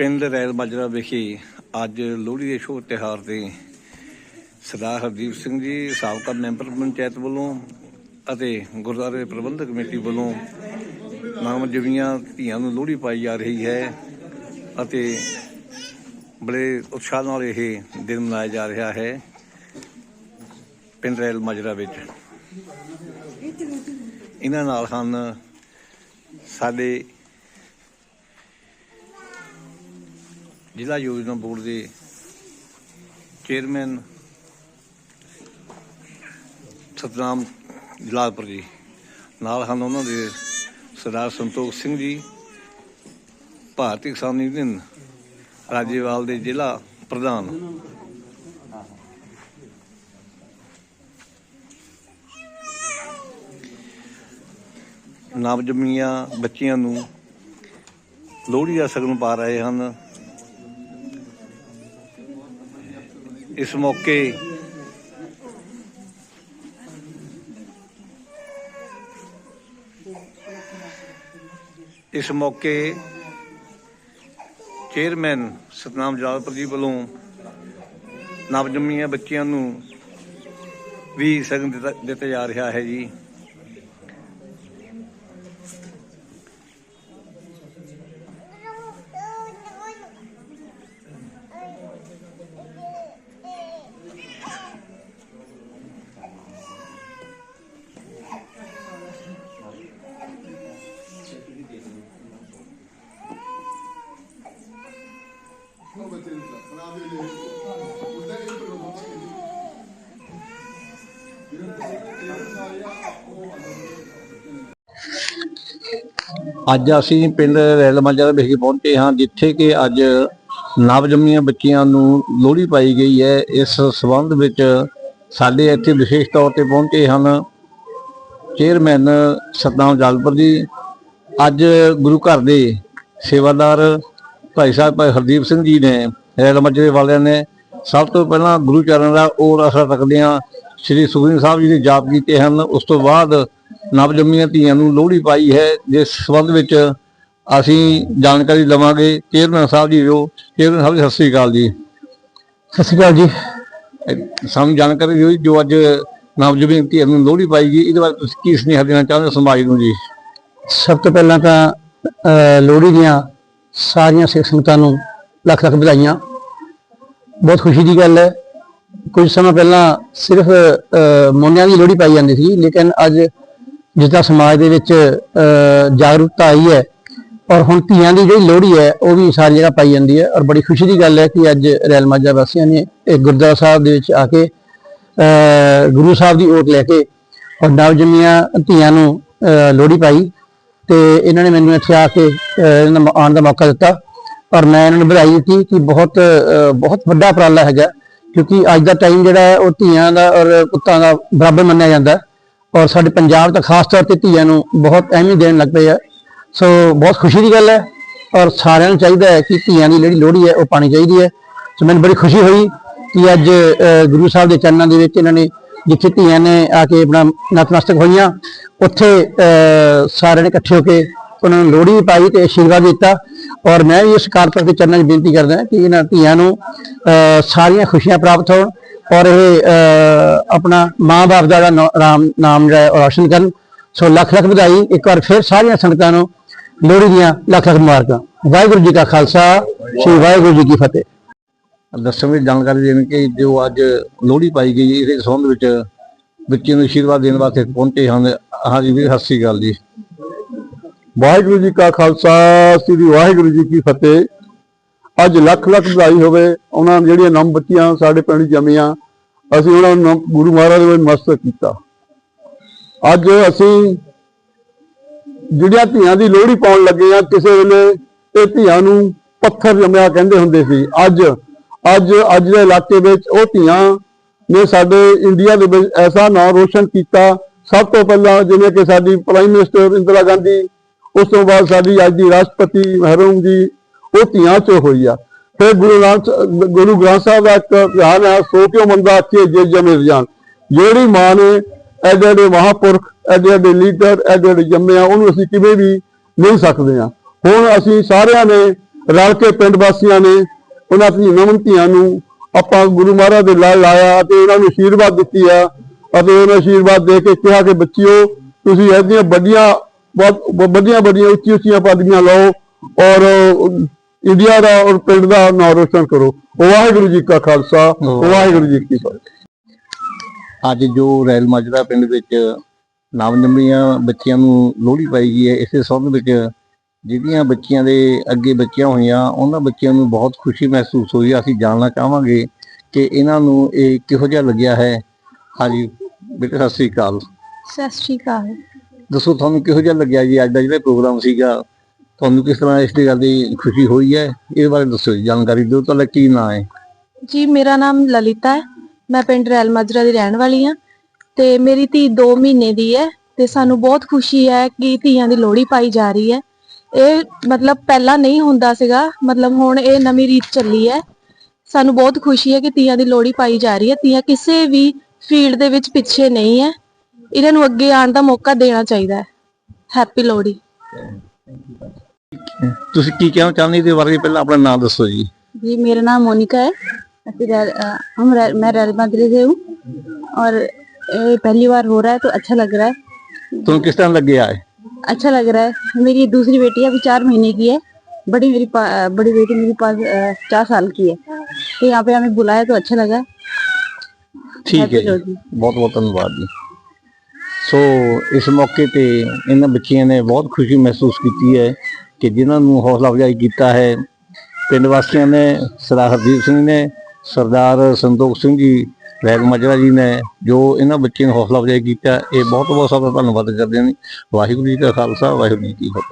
ਪਿੰਡ ਰੈਲ ਮਾਜਰਾ ਵਿਖੇ ਅੱਜ ਲੋਹੜੀ ਦੇ ਸ਼ੁਭ ਤਿਉਹਾਰ ਤੇ ਸਰਦਾਰ ਹਰਦੀਪ ਸਿੰਘ ਜੀ, ਸਾਬਕਾ ਮੈਂਬਰ ਪੰਚਾਇਤ ਵੱਲੋਂ ਅਤੇ ਗੁਰਦੁਆਰੇ ਪ੍ਰਬੰਧਕ ਕਮੇਟੀ ਵੱਲੋਂ ਨਾਮ ਜਵੀਆਂ ਧੀਆਂ ਨੂੰ ਲੋਹੜੀ ਪਾਈ ਜਾ ਰਹੀ ਹੈ ਅਤੇ ਬੜੇ ਉਤਸ਼ਾਹ ਨਾਲ ਇਹ ਦਿਨ ਮਨਾਇਆ ਜਾ ਰਿਹਾ ਹੈ ਪਿੰਡ ਰੈਲ ਮਾਜਰਾ ਵਿੱਚ। ਇਹਨਾਂ ਨਾਲ ਹਨ ਸਾਡੇ ਜ਼ਿਲ੍ਹਾ ਯੋਜਨਾ ਬੋਰਡ ਦੇ ਚੇਅਰਮੈਨ ਸਤਨਾਮ ਜਲਾਲਪੁਰ ਜੀ। ਨਾਲ ਹਨ ਉਹਨਾਂ ਦੇ ਸਰਦਾਰ ਸੰਤੋਖ ਸਿੰਘ ਜੀ, ਭਾਰਤੀ ਕਿਸਾਨ ਯੂਨੀਅਨ, ਰਾਜੇਵਾਲ ਦੇ ਜ਼ਿਲ੍ਹਾ ਪ੍ਰਧਾਨ। ਨਵਜੰਮੀਆਂ ਬੱਚਿਆਂ ਨੂੰ ਲੋਹੜੀ ਦਾ ਸ਼ਗਨ ਪਾ ਰਹੇ ਹਨ। ਇਸ ਮੌਕੇ ਇਸ ਮੌਕੇ ਚੇਅਰਮੈਨ ਸਤਨਾਮ ਜਲਾਲਪੁਰ ਜੀ ਵੱਲੋਂ ਨਵਜੰਮੀਆਂ ਬੱਚਿਆਂ ਨੂੰ ਵੀ ਸ਼ਗਨ ਦਿੱਤਾ ਦਿੱਤਾ ਜਾ ਰਿਹਾ ਹੈ ਜੀ। ਅੱਜ ਅਸੀਂ ਪਿੰਡ ਰੈਲ ਮਾਜਰਾ ਵਿਖੇ ਪਹੁੰਚੇ ਹਾਂ, ਜਿੱਥੇ ਕਿ ਅੱਜ ਨਵਜੰਮੀਆਂ ਬੱਚੀਆਂ ਨੂੰ ਲੋਹੜੀ ਪਾਈ ਗਈ ਹੈ। ਇਸ ਸਬੰਧ ਵਿੱਚ ਸਾਡੇ ਇੱਥੇ ਵਿਸ਼ੇਸ਼ ਤੌਰ ਤੇ ਪਹੁੰਚੇ ਹਨ ਚੇਅਰਮੈਨ ਸਤਨਾਮ ਜਲਪੁਰ ਜੀ। ਅੱਜ ਗੁਰੂ ਘਰ ਦੇ ਸੇਵਾਦਾਰ ਭਾਈ ਸਾਹਿਬ ਭਾਈ ਹਰਦੀਪ ਸਿੰਘ ਜੀ ਨੇ ਰੈਲ ਮਾਜਰੇ ਵਾਲਿਆਂ ਨੇ ਸਭ ਤੋਂ ਪਹਿਲਾਂ ਗੁਰੂ ਚਰਨ ਦਾ ਔਰ ਅਸਰ ਰੱਖਦੇ ਹਾਂ ਸ੍ਰੀ ਸੁਖਮਨੀ ਸਾਹਿਬ ਜੀ ਦੇ ਜਾਪ ਕੀਤੇ ਹਨ। ਉਸ ਤੋਂ ਬਾਅਦ ਨਵਜੰਮੀਆਂ ਧੀਆਂ ਨੂੰ ਲੋਹੜੀ ਪਾਈ ਹੈ ਜਿਸ ਸੰਬੰਧ ਵਿੱਚ ਅਸੀਂ ਜਾਣਕਾਰੀ ਲਵਾਂਗੇ। ਚੇਅਰਮੈਨ ਸਾਹਿਬ ਜੀ ਜੋ ਚੇਅਰਮੈਨ ਸਾਹਿਬ ਜੀ ਸਤਿ ਸ੍ਰੀ ਅਕਾਲ ਜੀ। ਸਤਿ ਸ਼੍ਰੀ ਅਕਾਲ ਜੀ। ਸਾਨੂੰ ਜਾਣਕਾਰੀ ਦਿਓ ਜੀ, ਅੱਜ ਨਵਜੰਮੀਆਂ ਧੀਆਂ ਨੂੰ ਲੋਹੜੀ ਪਾਈ ਗਈ ਇਹਦੇ ਬਾਰੇ ਤੁਸੀਂ ਕੀ ਸੁਨੇਹਾ ਦੇਣਾ ਚਾਹੁੰਦੇ ਹੋ ਸਮਾਜ ਨੂੰ ਜੀ? ਸਭ ਤੋਂ ਪਹਿਲਾਂ ਤਾਂ ਲੋਹੜੀ ਦੀਆਂ ਸਾਰੀਆਂ ਸਿੱਖ ਸੰਗਤਾਂ ਨੂੰ ਲੱਖ ਲੱਖ ਵਧਾਈਆਂ। ਬਹੁਤ ਖੁਸ਼ੀ ਦੀ ਗੱਲ ਹੈ। ਕੁਝ ਸਮਾਂ ਪਹਿਲਾਂ ਸਿਰਫ ਮੋਨਿਆਂ ਦੀ ਲੋਹੜੀ ਪਾਈ ਜਾਂਦੀ ਸੀ ਲੇਕਿਨ ਅੱਜ ਜਿੱਦਾਂ ਸਮਾਜ ਦੇ ਵਿੱਚ ਜਾਗਰੂਕਤਾ ਆਈ ਹੈ ਔਰ ਹੁਣ ਧੀਆਂ ਦੀ ਜਿਹੜੀ ਲੋਹੜੀ ਹੈ ਉਹ ਵੀ ਸਾਰੀ ਜਗ੍ਹਾ ਪਾਈ ਜਾਂਦੀ ਹੈ ਔਰ ਬੜੀ ਖੁਸ਼ੀ ਦੀ ਗੱਲ ਹੈ ਕਿ ਅੱਜ ਰੈਲ ਮਾਜਰਾ ਵਾਸੀਆਂ ਨੇ ਇਹ ਗੁਰਦੁਆਰਾ ਸਾਹਿਬ ਦੇ ਵਿੱਚ ਆ ਕੇ ਗੁਰੂ ਸਾਹਿਬ ਦੀ ਓਟ ਲੈ ਕੇ ਔਰ ਨਵਜੰਮੀਆਂ ਧੀਆਂ ਨੂੰ ਅਹ, ਲੋਹੜੀ ਪਾਈ। ਤੇ ਇਹਨਾਂ ਨੇ ਮੈਨੂੰ ਇੱਥੇ ਆ ਕੇ ਇਹਨਾਂ ਨੂੰ ਆਉਣ ਦਾ ਮੌਕਾ ਦਿੱਤਾ। ਔਰ ਮੈਂ ਇਹਨਾਂ ਨੂੰ ਵਧਾਈ ਦਿੱਤੀ ਕਿ ਬਹੁਤ ਬਹੁਤ ਵੱਡਾ ਉਪਰਾਲਾ ਹੈਗਾ। ਕਿਉਂਕਿ ਅੱਜ ਦਾ ਟਾਈਮ ਜਿਹੜਾ ਹੈ, ਉਹ ਧੀਆਂ ਦਾ ਔਰ ਪੁੱਤਾਂ ਦਾ ਬਰਾਬਰ ਮੰਨਿਆ ਜਾਂਦਾ ਔਰ ਸਾਡੇ ਪੰਜਾਬ ਤਾਂ ਖਾਸ ਤੌਰ ਤੇ ਧੀਆਂ ਨੂੰ ਬਹੁਤ ਅਹਿਮੀਅਤ ਦੇਣ ਲੱਗ ਪਏ ਆ। ਸੋ ਬਹੁਤ ਖੁਸ਼ੀ ਦੀ ਗੱਲ ਹੈ। ਔਰ ਸਾਰਿਆਂ ਨੂੰ ਚਾਹੀਦਾ ਹੈ ਕਿ ਧੀਆਂ ਦੀ ਜਿਹੜੀ ਲੋਹੜੀ ਹੈ, ਉਹ ਪਾਣੀ ਚਾਹੀਦੀ ਹੈ। ਸੋ ਮੈਨੂੰ ਬੜੀ ਖੁਸ਼ੀ ਹੋਈ ਕਿ ਅੱਜ ਗੁਰੂ ਸਾਹਿਬ ਦੇ ਚਰਨਾਂ ਦੇ ਵਿੱਚ ਇਹਨਾਂ ਨੇ ਜਿੱਥੇ ਧੀਆਂ ਨੇ ਆ ਕੇ ਆਪਣਾ ਨਤਮਸਤਕ ਹੋਈਆਂ ਉੱਥੇ ਅਹ, ਸਾਰਿਆਂ ਨੇ ਇਕੱਠੇ ਹੋ ਕੇ ਉਹਨਾਂ ਨੂੰ ਲੋਹੜੀ ਵੀ ਪਾਈ ਤੇ ਆਸ਼ੀਰਵਾਦ ਦਿੱਤਾ ਔਰ ਮੈਂ ਵੀ ਇਸ ਕਾਰਪੋਰੇਟ ਦੇ ਚਰਨਾਂ 'ਚ ਬੇਨਤੀ ਕਰਦਾ ਕਿ ਇਹਨਾਂ ਧੀਆਂ ਨੂੰ ਸਾਰੀਆਂ ਖੁਸ਼ੀਆਂ ਪ੍ਰਾਪਤ ਹੋਣ ਔਰ ਇਹ ਆਪਣਾ ਮਾਂ-ਬਾਪ ਦਾ ਜਿਹੜਾ ਨਾ- ਨਾਮ ਜਿਹੜਾ ਉਹ ਰੌਸ਼ਨ ਕਰਨ। ਸੋ ਲੱਖ ਲੱਖ ਵਧਾਈ। ਇੱਕ ਵਾਰ ਫਿਰ ਸਾਰੀਆਂ ਸੰਗਤਾਂ ਨੂੰ ਲੋਹੜੀ ਦੀਆਂ ਲੱਖ ਲੱਖ ਮੁਬਾਰਕਾਂ। ਵਾਹਿਗੁਰੂ ਜੀ ਕਾ ਖਾਲਸਾ ਸ੍ਰੀ ਵਾਹਿਗੁਰੂ ਜੀ ਕੀ ਫਤਿਹ। ਦੱਸਣ ਵਿੱਚ ਜਾਣਕਾਰੀ ਦੇਣ ਕਿ ਜੋ ਅੱਜ ਲੋਹੜੀ ਪਾਈ ਗਈ ਹੈ, ਇਸ ਸੰਬੰਧ ਵਿੱਚ ਬੱਚੇ ਨੂੰ ਆਸ਼ੀਰਵਾਦ ਦੇਣ ਵਾਸਤੇ ਪਹੁੰਚੇ ਹਨ। ਹਾਂਜੀ ਵੀਰ ਸਤਿ ਸ੍ਰੀ ਅਕਾਲ ਜੀ। ਵਾਹਿਗੁਰੂ ਜੀ ਕਾ ਖਾਲਸਾ ਸ੍ਰੀ ਵਾਹਿਗੁਰੂ ਜੀ ਕੀ ਫਤਿਹ। ਅੱਜ ਲੱਖ ਲੱਖ ਵਧਾਈ ਹੋਵੇ। ਉਹਨਾਂ ਜਿਹੜੀਆਂ ਨਮ ਬੱਚੀਆਂ ਸਾਡੇ ਪਿੰਡ ਜੰਮੀਆਂ ਅਸੀਂ ਉਹਨਾਂ ਨੂੰ ਨਮ- ਗੁਰੂ ਮਹਾਰਾਜ ਦੇ ਵਿੱਚ ਮਸਤਕ ਕੀਤਾ। ਅੱਜ ਅਸੀਂ ਜਿਹੜੀਆਂ ਧੀਆਂ ਦੀ ਲੋਹੜੀ ਪਾਉਣ ਲੱਗੇ ਆ ਕਿਸੇ ਵੇਲੇ ਇਹ ਧੀਆਂ ਨੂੰ ਪੱਥਰ ਜੰਮਿਆ ਕਹਿੰਦੇ ਹੁੰਦੇ ਸੀ। ਅੱਜ ਅੱਜ ਅੱਜ ਦੇ ਇਲਾਕੇ ਵਿੱਚ ਉਹ ਧੀਆਂ ਨੇ ਸਾਡੇ ਇੰਡੀਆ ਦੇ ਵਿੱਚ ਐਸਾ ਨਾਮ ਰੋਸ਼ਨ ਕੀਤਾ। ਸਭ ਤੋਂ ਪਹਿਲਾਂ ਜਿਵੇਂ ਕਿ ਸਾਡੀ ਪ੍ਰਾਈਮ ਮਿਨਿਸਟਰ ਇੰਦਰਾ ਗਾਂਧੀ, ਉਸ ਤੋਂ ਬਾਅਦ ਸਾਡੀ ਅੱਜ ਦੀ ਰਾਸ਼ਟਰਪਤੀ ਮਹਿਰੂਮ ਜੀ, ਉਹ ਧੀਆਂ ਚੋਂ ਹੋਈ ਆ। ਫਿਰ ਗੁਰੂ ਨਾਨਕ ਗੁਰੂ ਗ੍ਰੰਥ ਸਾਹਿਬ ਦਾ ਇੱਕ ਧਿਆਨ ਹੈ ਸੋ ਕਿਉ ਮੰਦਾ ਆਖੇ ਜੇ ਜਮੇ ਜਾਣ। ਜਿਹੜੀ ਮਾਂ ਨੇ ਐਡੇ ਐਡੇ ਮਹਾਪੁਰਖ, ਐਡੇ ਐਡੇ ਲੀਡਰ, ਐਡੇ ਐਡੇ ਜੰਮਿਆ ਉਹਨੂੰ ਅਸੀਂ ਕਿਵੇਂ ਵੀ ਨਹੀਂ ਸਕਦੇ ਆ। ਹੁਣ ਅਸੀਂ ਸਾਰਿਆਂ ਨੇ ਰਲ ਕੇ ਪਿੰਡ ਵਾਸੀਆਂ ਨੇ ਉਹਨਾਂ ਧੀਆਂ ਧੀਆਂ ਨੂੰ ਆਪਾਂ ਗੁਰੂ ਮਹਾਰਾਜ ਦੇ ਲੜ ਲਾਇਆ ਤੇ ਉਹਨਾਂ ਨੂੰ ਆਸ਼ੀਰਵਾਦ ਦਿੱਤੀ ਆ ਅਤੇ ਉਹਨਾਂ ਆਸ਼ੀਰਵਾਦ ਦੇ ਕੇ ਕਿਹਾ ਕਿ ਬੱਚਿਓ, ਤੁਸੀਂ ਇਹਦੀਆਂ ਵੱਡੀਆਂ ਬਹੁਤ ਵੱਡੀਆਂ ਵੱਡੀਆਂ, ਉੱਚੀ, ਉੱਚੀਆਂ ਪਦਵੀਆਂ ਲਓ ਔਰ ਇੰਡੀਆ ਦਾ ਔਰ ਪਿੰਡ ਦਾ ਨਾਮ ਰੋਸ਼ਨ ਕਰੋ। ਵਾਹਿਗੁਰੂ ਜੀ ਕਾ ਖਾਲਸਾ, ਵਾਹਿਗੁਰੂ ਜੀ ਕੀ ਫਤਿਹ। ਅੱਜ ਜੋ ਰੈਲ ਮਾਜਰਾ ਪਿੰਡ ਵਿੱਚ ਨਵਜੰਮੀਆਂ ਬੱਚਿਆਂ ਨੂੰ ਲੋਹੜੀ ਪਾਈ ਗਈ ਹੈ, ਇਸੇ ਸੰਬੰਧ ਵਿੱਚ ਜਿਹੜੀਆਂ ਬੱਚੀਆਂ ਦੇ ਅੱਗੇ ਬੱਚੀਆਂ ਹੋਈਆਂ ਉਹਨਾਂ ਬੱਚਿਆਂ ਨੂੰ ਬਹੁਤ ਖੁਸ਼ੀ ਮਹਿਸੂਸ ਹੋਈ। ਅਸੀਂ ਜਾਣਨਾ ਚਾਹਾਂਗੇ ਕਿ ਇਹਨਾਂ ਨੂੰ ਇਹ ਕਿਹੋ ਜਿਹਾ ਲੱਗਿਆ ਹੈ। ਹਾਂਜੀ ਬੇਟੇ ਸਤਿ ਸ੍ਰੀ ਅਕਾਲ। ਸਤਿ ਸ਼੍ਰੀ ਅਕਾਲ। ਦੱਸੋ ਤੁਹਾਨੂੰ ਕਿਹੋ ਜਿਹਾ ਲੱਗਿਆ ਜੀ? ਅੱਜ ਦਾ ਜਿਹੜਾ ਪ੍ਰੋਗਰਾਮ ਸੀਗਾ ਤੁਹਾਨੂੰ ਕਿਸ ਤਰ੍ਹਾਂ ਇਸ ਦੀ ਗੱਲ ਦੀ ਖੁਸ਼ੀ ਹੋਈ ਹੈ? ਇਹਦੇ ਬਾਰੇ ਦੱਸੋ ਜੀ ਜਾਣਕਾਰੀ ਦਿਓ। ਤੁਹਾਡਾ ਕੀ ਨਾਂ ਹੈ? ਜੀ ਮੇਰਾ ਨਾਮ ਲਲਿਤਾ ਹੈ। ਮੈਂ ਪਿੰਡ ਰੈਲ ਮਾਜਰਾ ਦੀ ਰਹਿਣ ਵਾਲੀ ਹਾਂ ਤੇ ਮੇਰੀ ਧੀ 2 ਮਹੀਨੇ ਦੀ ਹੈ ਤੇ ਸਾਨੂੰ ਬਹੁਤ ਖੁਸ਼ੀ ਹੈ ਕਿ ਧੀਆਂ ਦੀ ਲੋਹੜੀ ਪਾਈ ਜਾ ਰਹੀ ਹੈ। ਇਹ ਮਤਲਬ ਪਹਿਲਾਂ ਨਹੀਂ ਹੁੰਦਾ ਸੀਗਾ ਮਤਲਬ ਹੁਣ ਇਹ ਨਵੀਂ ਰੀਤ ਚੱਲੀ ਹੈ ਸਾਨੂੰ ਬਹੁਤ ਖੁਸ਼ੀ ਹੈ ਕਿ ਧੀਆਂ ਦੀ ਲੋਹੜੀ ਪਾਈ ਜਾ ਰਹੀ ਹੈ ਧੀਆਂ ਕਿਸੇ ਵੀ ਫੀਲਡ ਦੇ ਵਿੱਚ ਪਿੱਛੇ ਨਹੀਂ ਹੈ ਇਹਨਾਂ ਨੂੰ ਅੱਗੇ ਆਉਣ ਦਾ ਮੌਕਾ ਦੇਣਾ ਚਾਹੀਦਾ ਹੈ ਹੈਪੀ ਲੋਹੜੀ ਤੁਸੀਂ ਕੀ ਕਹਿਣਾ ਚਾਹੁੰਦੇ ਇਹਦੇ ਬਾਰੇ ਪਹਿਲਾਂ ਆਪਣਾ ਨਾਮ ਦੱਸੋ ਜੀ जी मेरा नाम मोनिका है ਅਸੀਂ रैल- अ, हम रैल- मैं रैल माजरे से हूँ और ये पहली बार हो रहा है तो अच्छा लग रहा है ਤੁਹਾਨੂੰ ਕਿਸ ਤਰ੍ਹਾਂ ਲੱਗਿਆ ਹੈ अच्छा लग रहा है मेरी दूसरी बेटी अभी चार महीने की है बड़ी मेरी पा- अ, बड़ी बेटी मेरी पास अ, चार साल की है तो यहाँ पे हमें बुलाया तो अच्छा लगा ਠੀਕ ਹੈ Happy ਜੀ Lodi। ਬਹੁਤ ਬਹੁਤ ਧੰਨਵਾਦ ਜੀ ਸੋ ਇਸ ਮੌਕੇ ਤੇ ਇਹਨਾਂ ਬੱਚਿਆਂ ਨੇ ਬਹੁਤ ਖੁਸ਼ੀ ਮਹਿਸੂਸ ਕੀਤੀ ਹੈ ਕਿ ਜਿਨ੍ਹਾਂ ਨੂੰ ਹੌਸਲਾ ਅਫਜ਼ਾਈ ਕੀਤਾ ਹੈ ਪਿੰਡ ਵਾਸੀਆਂ ਨੇ ਸਰਦਾਰ ਹਰਦੀਪ ਸਿੰਘ ਨੇ ਸਰਦਾਰ ਸੰਤੋਖ ਸਿੰਘ ਜੀ ਰੈਲ ਮਜਰਾ ਜੀ ਨੇ ਜੋ ਇਹਨਾਂ ਬੱਚਿਆਂ ਨੂੰ ਹੌਸਲਾ ਅਫਜ਼ਾਈ ਕੀਤਾ, ਇਹ ਬਹੁਤ ਬਹੁਤ ਸਭ ਸਾਡਾ ਧੰਨਵਾਦ ਕਰਦੇ ਹਾਂ ਜੀ। ਵਾਹਿਗੁਰੂ ਜੀ ਕਾ ਖਾਲਸਾ, ਵਾਹਿਗੁਰੂ ਜੀ ਕੀ ਫਤਿਹ